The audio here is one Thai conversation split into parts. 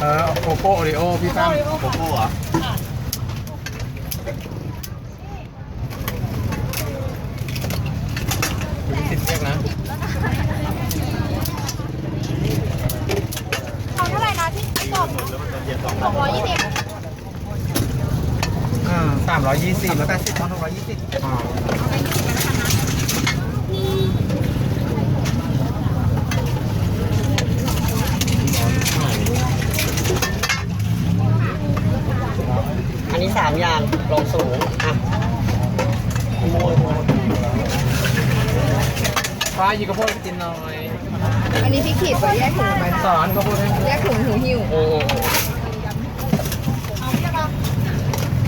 เออโกโก้โอริโอพี่ตั้มโกโก้เหรออยู่ที่สิบเรียกนะเอาเท่าไหร่นะที่กล่องสองร้อยยี่สิบอ่าสามร้อยยี่สิบแปดสิบสองร้อยยี่สิบอ๋อ อันนี้ส ลองสูงอะฟ้าหยิบข้าวโพดไปกินหน่อยอันนี้พี่ขีดไปแยกถุงไปสอนกระโพดให้แยกถุงถุงหิ้วโอ้โห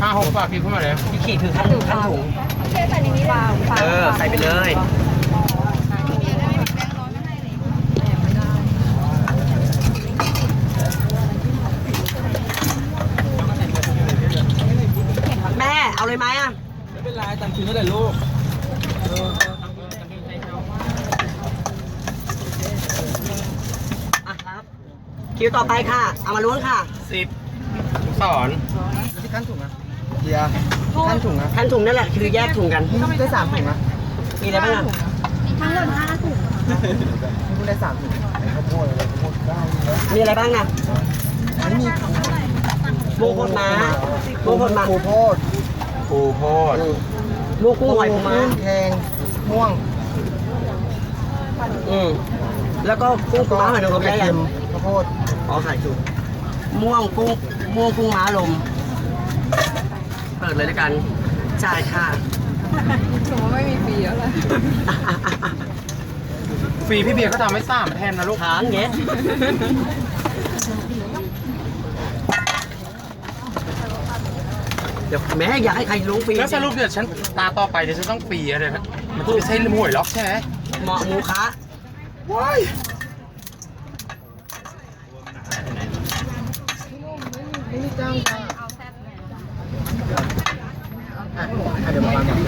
ห้าหกฝากพี่ขึ้นมาเลยพี่ขีดถือขั้นขั้นถุงเทใส่ในนี้เปล่าเออ ใส่ไปเลย แม่ เอาเลยไหมอะ ไม่เป็นไรจำคืนก็ได้ลูก อะครับ คิ วต่อไปค่ะ เอามาล้วงค่ะสิบสอนที่ขั้นถุงอะเดียขั้นถุงอะขั้นถุงนั่นแหละคือแยกถุงกันนี่ได้สามถุงอะมีอะไรบ้างอะทั้งหมดห้าถุงนี่คุณได้สามถุงข้าวโพดอะไรข้าวโพดได้มีอะไรบ้างอะอันนี้มีโมโคตม้าโมโคตม้าปูโพดปูโพดลูกกุ้งหอยปูม้าแทงม่วงอืมแล้วก็กุ้งปูม้าหอยนางรมกระได้เทียัยงมข้าวโพดอ๋อขายถูกม่วงกุ้งม่วงกุ้งม้าลม เปิดเลยแล้วกันจ่ายค่ะถุงว่าไม่มีฟรีแล้วเลยฟรีพี่เบียร์เขาทำให้สามแผ่นนะลูกถามเงี้ยเดี๋ยวแม่อยากให้ใครลงฟรีแล้วสรุปเดี๋ยวฉันตาต่อไปเดี๋ยวฉันต้องฟรีอะไรนะมันจะไม่ใช่หวยล็อกใช่ไหมเหมาะหมูคะว้าย เดี๋ยวมาฟังกัน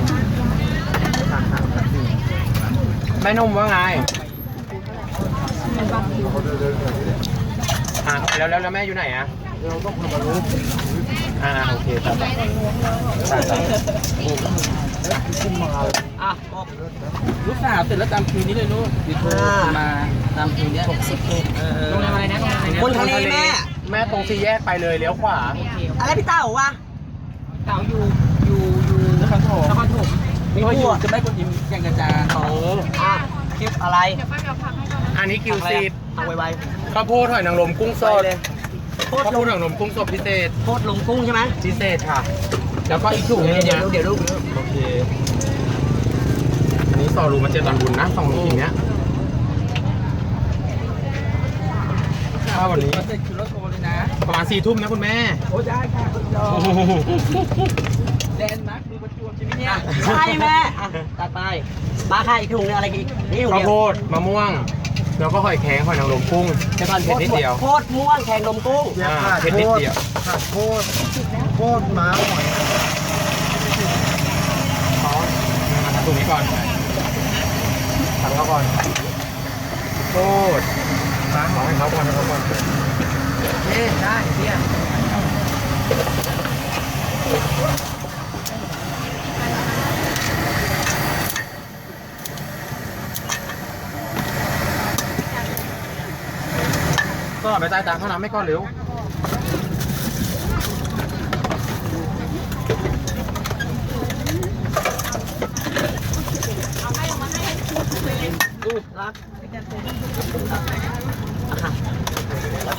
แม่นุ่มว่าไงอ่าแล้วแล้วแล้วแม่อยู่ไหนอะเราต้องคนมารู้อ่าโอเคครับใช่ใช่ขึ้นมาลยอะบอกลูกสาวเสร็จแล้วตามคิวนี้เลยลูกดีโทรมาตามคิวเนี้ยสิบเอ็ดโรงแรมอะไรนะบนทะเลแม่ แม่ตรงสี่แยกไปเลยเลี้ยวขวา อะไรพี่เต้าวะเต่าอยู่อยู่อยู่นครปฐมนครปฐมมีเขาอผู้ยู่อะจะไม่คนอิมแก่งกระจานโอ้อะคลิปอะไรอันนี้คิวซีดเอาไวข้าวโพดหอยนางรมกุ้งๆสดเลยโคตรข้าวลโพงดหอยนางรมกุ้งสดพิเศษโคตรลงกุ้งใช่ไหมพิเศษค่ะ แล้วก็อีกถุงนึงเดี๋ยวนะดูเดี๋ยวดูโอเคอันนี้ซอรูมาเจอตอนบุญนะสองลูกอย่างเงี้ยถ้าวันนี้เสร็จคิวรถโทรเลย นะประมาณสี่ทุ่มนะคุณแม่ โอ้ได้ค่ะคุณจอแดนมาร์คดูประจวบใช่ไหมเนี่ยใช่แม่อะตัดไปมาค่ะอีกถุงนึงอะไรอีกนี่ถุงข้าวเดียโพวดมะม่วง แล้วก็หอยแครงหอยนางรมกุ้งแค่ตอนเผ็ดนิดเดียวโคตรม่วงแข่งนมกุ้งอ่าเผ็ดนิดเดียวขาดโคตรโคตรม้าหอยขอมาทำตรงนี้ก่อนทำเขาก่อนโคตรมาขอให้เขาก่อนให้เขาก่อน เอ๊ได้เนี่ยก็ไปจ่ายตังค์ค่าน้ำไม่ก่อนเร็วอืมรักอะค่ะแล้วก็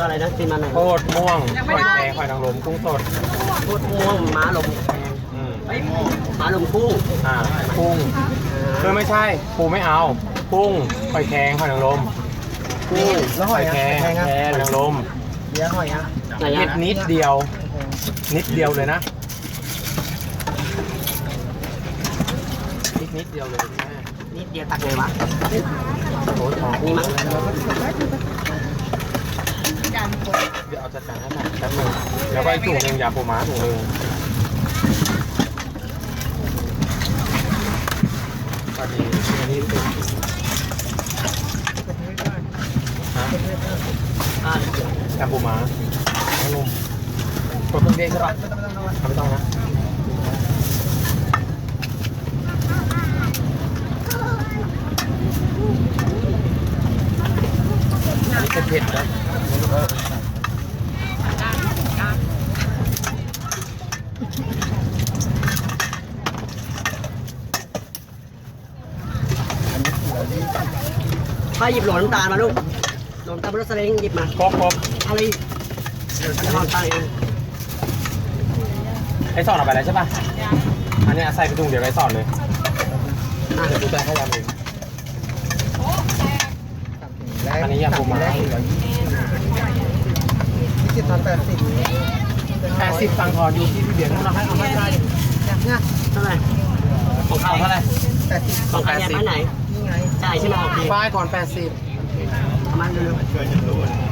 อะไรนะซีมันหน่อยโคตรม่วงหอยแครงหอยนางรมกุ้งสดโคตรม่วงม้าลมอืมม้าลมกุ้งอ่ากุ้งเออไม่ใช่ปูไม่เอากุ้งหอยแครงหอยนางรมกุ้งแล้วหอยแครงแครงหอะอยนางรมเดี๋ยวหอยอะไหนเผ็ดอะนิดเดียว นิดเดียวเลยนะนิดนิดเดียวเลยแม่นิดเดียวตักไงวะโอ้ยทองนี่มั้งเดี๋ยวเอาจัดการให้หน่อยแป๊บนึงแล้วก็อีกถุงหนึ่งยาปูม้าถุงหนึ่งพอดีอันนี้เป็นฮะอะกับปูม้าน้ำนมกดเครื่องเด้งใช่ปะเอาไม่ต้องนะอันนี้เผ็ดนะ ไปหยิบโหลน้ำตาลมาลูกโหลน้ำตาลบนรถสเล้งหยิบมาครบครบเอาเลยเดี๋ยวฉันจะทำตาลเองไอ้สอนเอาไปแล้วใช่ปะอันเนี้ยใส่ไปถุงเดียวไอ้สอนเลยอะเดี๋ยวกูจะให้ยำเองอันนี้ยำปูม้าเจ็ดพันแปดสิบแปดสิบตังค์ทอนอยู่ที่พี่เบียร์เราให้เอาให้ได้เนี่ยเท่าไหร่ของใครเท่าไหร่แปดสิบของใครเนี่ยอันไหนนี่ไง จ่ายใช่ไหมโอเคป้ายก่อนแปดสิบประมาณเร็ว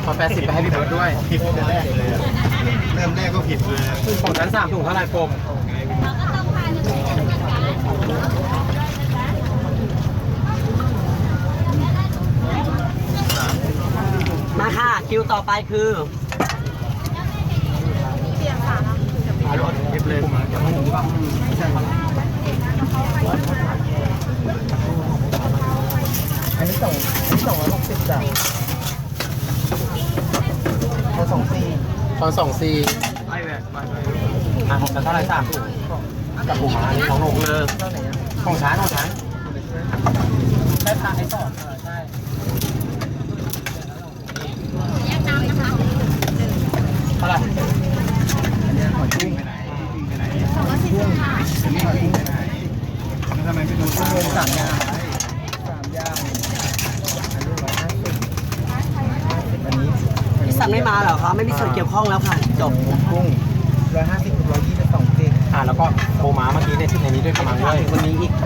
ขอแปดสิบไปให้พี่เบิร์ดด้วยผิดแต่แรกเลยอะเริ่มแรกก็ผิดเลยของชั้นสามถุงเท่าไหร่โฟมๆมาค่ะ คิวต่อไปคือเอารถเก็บเลยเดี๋ยวให้ผมดีกว่า อันนี้สองอันนี้สองร้อยหกสิบจ้ะขอสองซีขอสองซีไปแบบอะของชั้นเท่าไรสามกับปูม้าอันนี้ของหนกเออเท่าไหร่อะของช้างของช้างใช่ตาไอ้สอนเลยไหร่ อันนี้หอยกุ้ง สองร้อยสี่สิบค่ะ อันนี้หอยกุ้ง แล้วทำไมไม่ดู รวมสามอย่างสามอย่างอันนี้ร้อยห้าสิบอันนี้ พี่สันไม่มาเหรอคะ ไม่มีส่วนเกี่ยวข้องแล้วค่ะ จบกุ้งร้อยห้าสิบร้อยยี่สิบสองเจ็ดอะแล้วก็ปูม้าเมื่อกี้เนี่ยที่ในนี้ด้วยกำลังด้วยวันนี้อีกส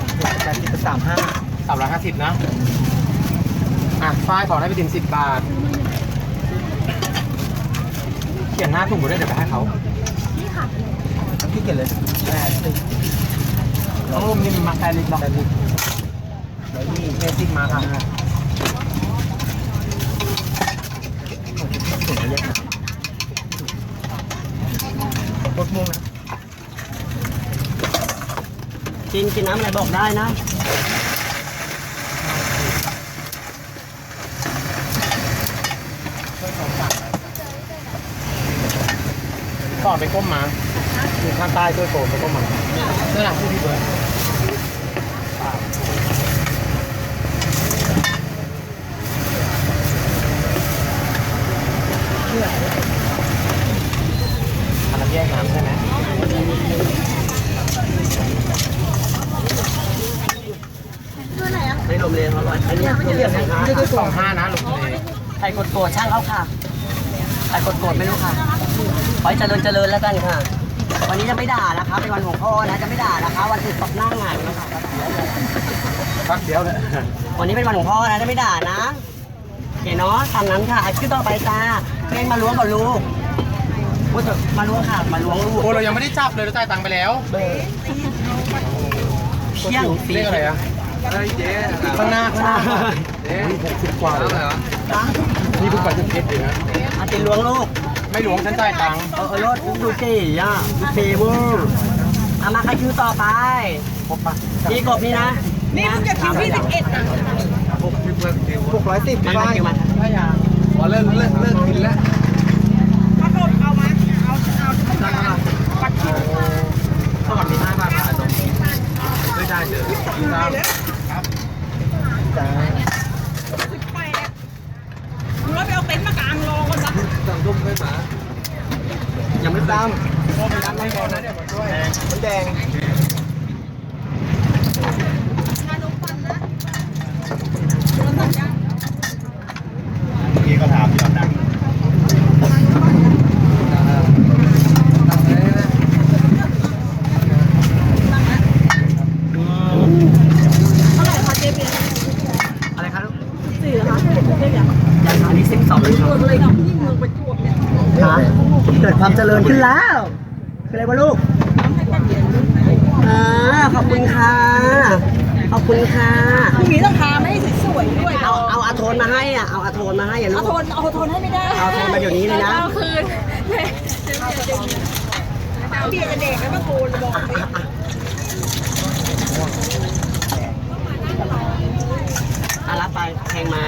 องเจ็ดแปดสิบสามห้าสามร้อยห้าสิบนะ อะฝ้ายขอให้ไปถึงสิบบาท เขียนหน้าถุงไปด้วยเดี๋ยวไปให้เขาพี่เกิดเลยแปดสิบน้องลมนี่มันมาแค่ลิตรหรอแปดสิบร้อยยี่เบสิกมาครั ถึงระยะทางรถม่วงนะกินกินน้ำอะไรบอกได้นะสอนไปก้มมาอยู่ข้างใต้ช่วยโกนไปก้มมานี่นแหละผู้พี่เบิร์ดอันนั้นแยกน้ำใช่ไหม ไม่รวมเลยร้อยอันนี้รวมเลยนะคะสองห้านะลูกเลยใครกดโกรธช่างเขาค่ะใครกดโกรธไม่รู้ค่ะขอให้เจริญเจริญแล้วกันค่ะ วันนี้จะไม่ด่านะคะเป็นวันของพ่อนะจะไม่ด่านะคะวันอื่นตบหน้าหงายนะคะพักเดียวเลยวันนี้เป็นวันของพ่อนะจะไม่ด่านะโอเคเนาะทำนั้นค่ะอาชีพต่อไปจ้าเม่งมาล้วงก่อนลูกพูดเถอะมาล้วงค่ะมาล้วงลูกโอ้เรายังไม่ได้จับเลยเราจ่ายตังค์ไปแล้วเที่ยงฟรีเรียกอะไรอะเฮ้ยเจ๊ ข้างหน้าข้างหน้านี่หกสิบกว่าเลยนะนี่เพิ่งไปทุกเพชรเลยนะอาติล้วงลูกไม่หลวงฉันจ่ายตังค์เออเออรถดูเก๋ย่ะดูเก๋เวอร์เอามาใครคิวต่อไปครบปะพี่กบนี่นะ นี่มึงจะคิวที่สิบเอ็ดนะหกร้อยสิบมาไปคิวมาถ้ายาพอเลิกเลิกเลิกกินแล้วสวัสดีห้าบาทขายตรงนี้ไม่ได้เจอกินข้าวจ้าแล้วไปเอาเต็นท์มากางรอก่อนนะสั่งตุ้มไม่หมายังไม่ตามไม่พอนะเดี๋ยวมาช่วยน้ำแดง เมื่อกี้ก็ถามยอดดัง อะไรครับลูก สี่เหรอคะเรียกอย่าง ยังอันนี้สิบสองเลยครับ เลยกับที่เมืองประจวบเนี่ย ฮะเกิด ความเจริญขึ้นแล้วคืออะไรวะลูกอ่าขอบคุณค่ะ ขอบคุณค่ะพรุ่งนี้ต้องพาไม่ให้สวยๆด้วยเอาเอาอาโถโทนมาให้อะเอาเอาโทนมาให้อะลูเอาก โทนเอาโทนให้ไม่ได้เอาโทนมาเดี๋ยวนี้เลยนะ เอาคืนเบียร์จะเด็กแล้วมาโกนบอกไปอารับไปแทงม้า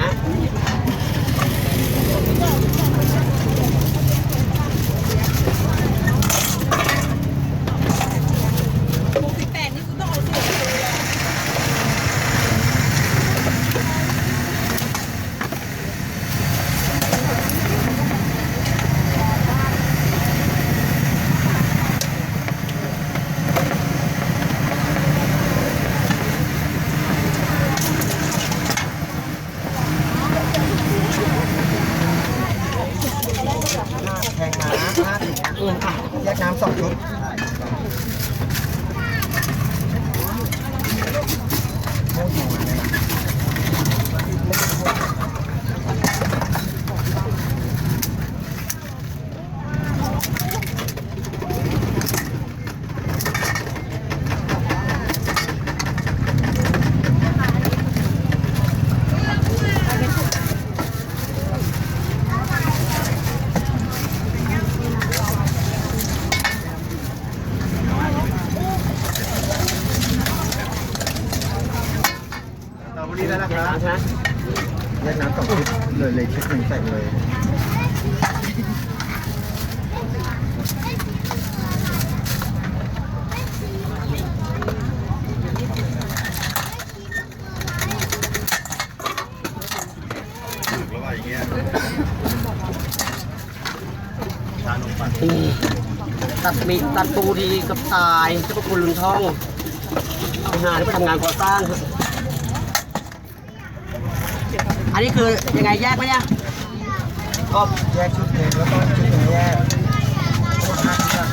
มีตัดปูทีกับตายเจ้าพระคุณลุนท่องไปหาที่ไปทำงานก่อสร้าง อันนี้คือยังไงแยกไหมเนี่ยก็แยกชุดหนึ่งแล้วก็ชุดแยกทั้งหมดห้าชุดอะ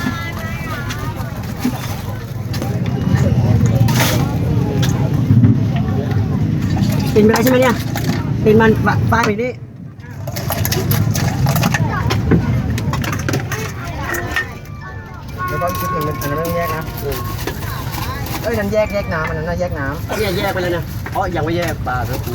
ปินไปแล้วใช่ไหมเนี่ยปินมันป้ายไปนี่ เอ้ยนั้นแยกแยกน้ำอันนั้นน่ะแยกน้ำเนี่ยแยกไปเลยนะอ๋อยังไม่แยกปลาครับกู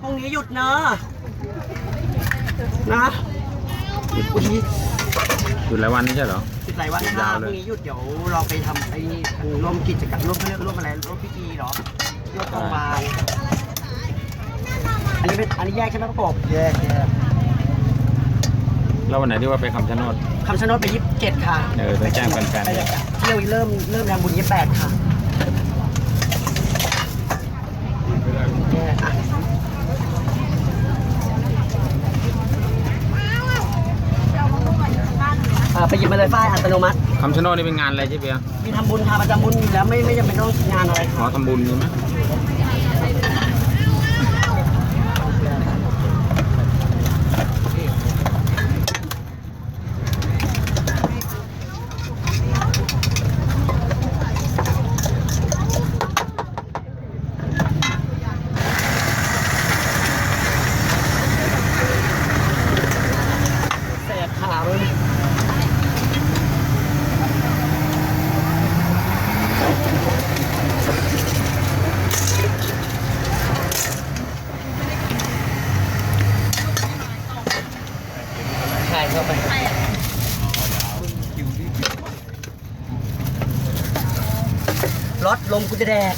พรุ่งนี้หยุดเนอะนะหยุดพรุ่งนี้หยุดหลายวันนี่ใช่เหรอหยุดหลายวันนะยาวพเลยรุ่งนี้หยุดเดี๋ยวเราไปทำไอ้นี่ร่วมกิจกรรมร่วมเขาเรียกร่วมอะไรร่วมพิธีเหรอ ร่วมตรงบานอันนี้เป็นอันนี้แยกใช่ไหมประกบแยกแยกแล้ววันไหนที่ว่าไปคำชะโนด คำชะโนดไปยี่สิบเจ็ดค่ะเออต้องแจ้งแฟนๆ ไปเที่ยวเริ่มเริ่มงานบุญยี่สิบแปดค่ะอะเอ่อไปหยิบมาเลยฝ้ายอัตโนมัติ คำชะโนดนี่เป็นงานอะไรใช่เปียมีทำบุญค่ะประจำบุญอยู่แล้วไม่ไม่จำเป็นต้องงานอะไรอ๋อทำบุญใช่ไหม แสบขาเลยใช่เข้าไปรถล มกูจะแดก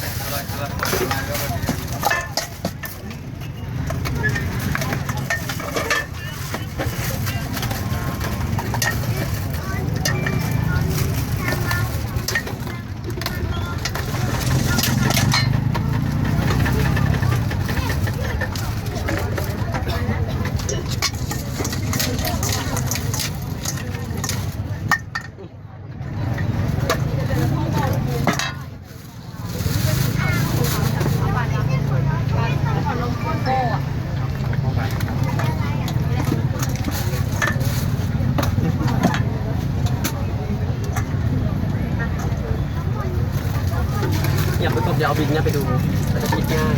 ไปดูมันจะคิดง่าย